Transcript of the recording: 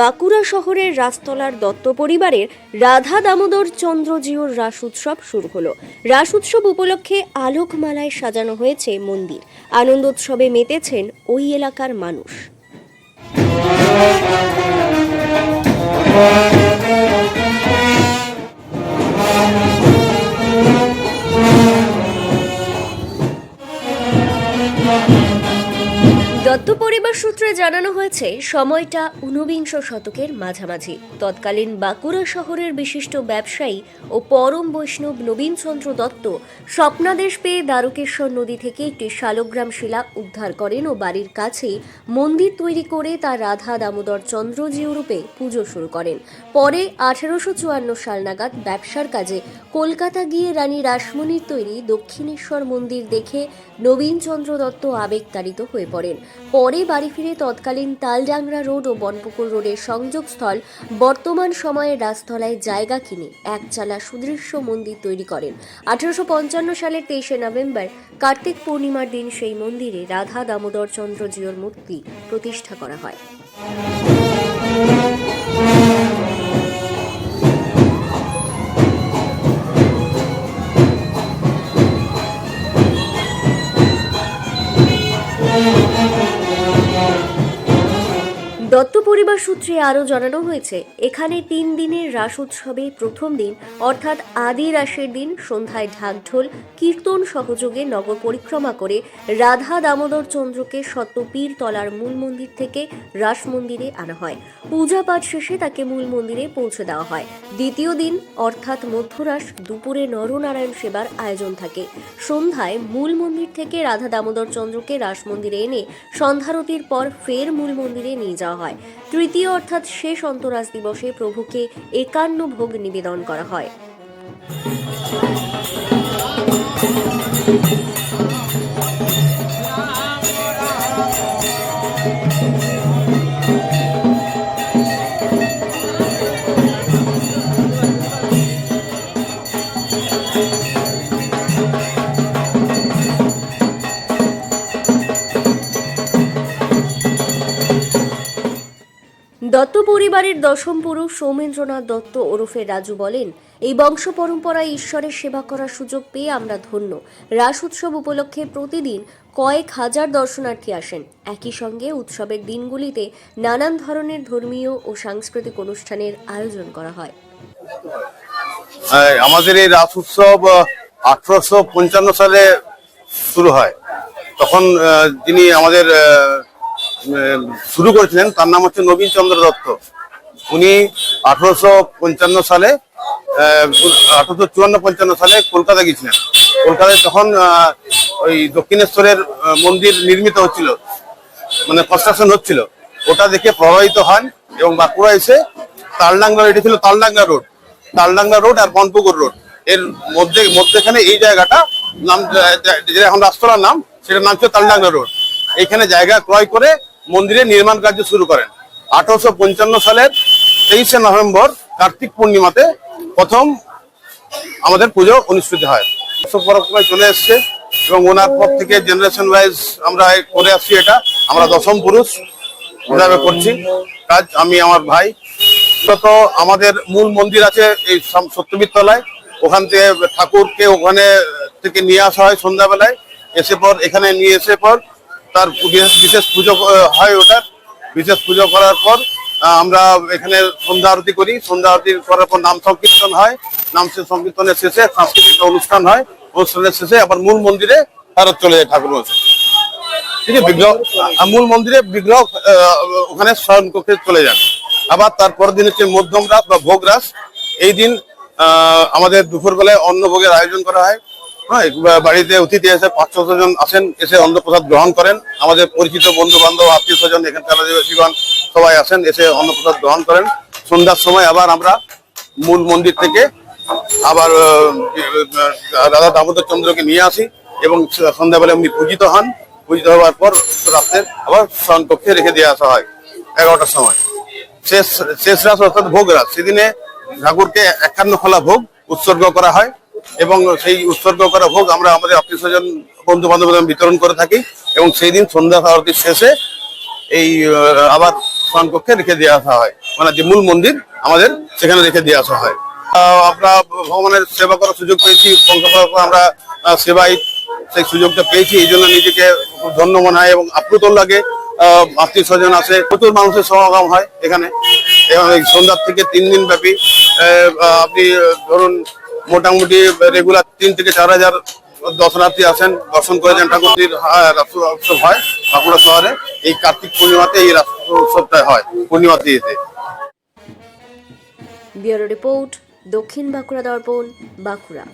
বাঁকুড়া শহরের রাস্তলার দত্ত পরিবারের রাধা দামোদর চন্দ্রজিওর রাস উৎসব শুরু হলো। রাস উৎসব উপলক্ষে আলোকমালায় সাজানো হয়েছে মন্দির। আনন্দ উৎসবে মেতেছেন ওই এলাকার মানুষ। দত্ত পরিবার সূত্রে জানানো হয়েছে, সময়টা ঊনবিংশ শতকের মাঝামাঝি। তৎকালীন বাঁকুড়া শহরের বিশিষ্ট ব্যবসায়ী ও পরম বৈষ্ণব নবীনচন্দ্র দত্ত স্বপ্নাদেশ পেয়ে দ্বারকেশ্বর নদী থেকে একটি শালগ্রাম শিলা উদ্ধার করেন ও বাড়ির কাছেই মন্দির তৈরি করে তা রাধা দামোদর চন্দ্রজিও রূপে পুজো শুরু করেন। পরে আঠেরোশো চুয়ান্ন সাল নাগাদ ব্যবসার কাজে কলকাতা গিয়ে রানী রাসমণির তৈরি দক্ষিণেশ্বর মন্দির দেখে নবীনচন্দ্র দত্ত আবেগতাড়িত হয়ে পড়েন। পরে বাড়ি ফিরে তৎকালীন তালডাংরা রোড ও বনপুকুর রোডের সংযোগস্থল বর্তমান সময়ে রাজতলায় জায়গা কিনে একচালা সুদৃশ্য মন্দির তৈরি করেন। আঠারোশো পঞ্চান্ন সালের তেইশে নভেম্বর, কার্তিক পূর্ণিমার দিন সেই মন্দিরে রাধা দামোদর চন্দ্রজিওর মূর্তি প্রতিষ্ঠা করা হয়। দত্ত পরিবার সূত্রে আরও জানানো হয়েছে, এখানে তিন দিনের রাস উৎসবে প্রথম দিন, অর্থাৎ আদি রাসের দিন, সন্ধ্যায় ঢাকঢোল, কীর্তন সহযোগে নগর পরিক্রমা করে রাধা দামোদর চন্দ্রকে সত্যপীর তলার মূল মন্দির থেকে রাস মন্দিরে আনা হয়। পূজা পাঠ শেষে তাকে মূল মন্দিরে পৌঁছে দেওয়া হয়। দ্বিতীয় দিন, অর্থাৎ মধ্যরাস, দুপুরে নরনারায়ণ সেবার আয়োজন থাকে। সন্ধ্যায় মূল মন্দির থেকে রাধা দামোদর চন্দ্রকে রাস মন্দিরে এনে সন্ধ্যারতির পর ফের মূল মন্দিরে নিয়ে যাওয়া হয়। তৃতীয় অর্থাৎ শেষ অন্তরাজ দিবসে প্রভুকে একান্ন ভোগ নিবেদন করা হয়। দত্ত পরিবারের দশম পুরুষ সৌমেন্দ্রনাথ দত্ত ওরফে রাজু বলেন, এই বংশ পরম্পরায় ঈশ্বরের সেবা করার সুযোগ পেয়ে আমরা ধন্য। রাস উৎসব উপলক্ষে প্রতিদিন কয়েক হাজার দর্শনার্থী আসেন। একই সঙ্গে উৎসবের দিনগুলিতে নানান ধরনের ধর্মীয় ও সাংস্কৃতিক অনুষ্ঠানের আয়োজন করা হয়। আমাদের এই রাস উৎসব আঠারোশো পঞ্চান্ন সালে শুরু হয়। তখন যিনি আমাদের শুরু করেছিলেন, তার নাম হচ্ছে নবীন চন্দ্র দত্ত। উনি আঠারোশো পঞ্চান্ন সালে আঠারোশো চুয়ান্ন পঞ্চান্ন সালে কলকাতা গিয়েছিলেন। কলকাতায় তখন ওই দক্ষিণেশ্বরের মন্দির নির্মিত হচ্ছিল মানে কনস্ট্রাকশন হচ্ছিল। ওটা দেখে প্রভাবিত হন এবং বাঁকুড়া এসে তালডাঙ্গা, এটি ছিল তালডাঙ্গা রোড। তালডাঙ্গা রোড আর বনপুকুর রোড। এর মধ্যে, মধ্যেখানে এই জায়গাটা, নাম যেটা এখন রাস্তলার নাম, সেটার নাম ছিল তালডাঙ্গা রোড। এইখানে জায়গা ক্রয় করে মন্দিরের নির্মাণ কার্য শুরু করেন। আঠারোশো পঞ্চান্ন সালের তেইশে নভেম্বর কার্তিক পূর্ণিমাতে প্রথম আমাদের পুজো অনুষ্ঠিত হয়। পরম্পরায় চলে এসছে এবং ওনার পর থেকে জেনারেশন ওয়াইজ আমরা করে আসছি এটা। আমরা দশম পুরুষ হিসাবে করছি। কাজ আমি, আমার ভাই। তো আমাদের মূল মন্দির আছে এই সত্যবীর তলায় ওখান থেকে ঠাকুরকে ওখানে থেকে নিয়ে আসা হয় সন্ধ্যাবেলায়। এসে পর, এখানে নিয়ে এসে পর তার বিশেষ পুজো হয় ওটার। বিশেষ পুজো করার পর আমরা এখানে সন্ধ্যা আরতি করি। সন্ধ্যা আরতি করার পর নাম সংকীর্তন হয়। নাম সংকীর্তনের শেষে সাংস্কৃতিক অনুষ্ঠান হয়। অনুষ্ঠানের শেষে আবার মূল মন্দিরে ফেরত চলে যায় ঠাকুর ঠিক আছে, বিগ্রহ মূল মন্দিরে বিগ্রহ ওখানে শয়ন কক্ষে চলে যান। আবার তারপরের দিন হচ্ছে মধ্যম রাস বা ভোগ রাস এই দিন আমাদের দুপুর বেলায় অন্ন ভোগের আয়োজন করা হয়। বাড়িতে অতিথি এসে পাঁচ ছশো জন আসেন এসে অন্নপ্রসাদ গ্রহণ করেন। আমাদের পরিচিত বন্ধু বান্ধব আত্মীয় স্বজন, এখানকার আদিবাসীগণ সবাই আসেন এসে অন্নপ্রসাদ গ্রহণ করেন। সন্ধ্যার সময় আবার আমরা মূল মন্দির থেকে আবার রাধা দামোদর চন্দ্রকে নিয়ে আসি এবং সন্ধ্যাবেলা উনি পূজিত হন। পূজিত হওয়ার পর রাত্রে আবার শয়ন কক্ষে রেখে দিয়ে আসা হয়, এগারোটার সময়। শেষ শেষ রাস অর্থাৎ ভোগ রাস সেদিনে ঠাকুরকে একান্ন খোলা ভোগ উৎসর্গ করা হয়। এবং সেই উৎসর্গ করা ভোগ আমরা আমাদের আত্মীয় স্বজন বন্ধু বান্ধব বিতরণ করে থাকি এবং সেই দিন সন্ধ্যা আরতির শেষে এই আবার কক্ষে রেখে দিয়ে আসা হয়। মানে যে মূল মন্দির আমাদের সেখানে রেখে দিয়ে আসা হয়। আমরা ভগবানের সেবা করার সুযোগ পেয়েছি আমরা সেবায় সেই সুযোগটা পেয়েছি। এই জন্য নিজেকে ধন্য মনে হয় এবং আপ্লুত লাগে। আত্মীয় স্বজন আসে, প্রচুর মানুষের সমাগম হয় এখানে। সন্ধ্যার থেকে তিন দিন ব্যাপী আপনি ধরুন মোটামুটি রেগুলার তিন থেকে চার হাজার দর্শনার্থী আসেন দর্শন করে যান ঠাকুরটির রাষ্ট্র উৎসব হয় বাঁকুড়া শহরে। এই কার্তিক পূর্ণিমাতে এই রাষ্ট্র উৎসবটা হয়, পূর্ণিমা দিয়েতে ব্যুরো রিপোর্ট দক্ষিণ বাঁকুড়া দর্পণ, বাঁকুড়া।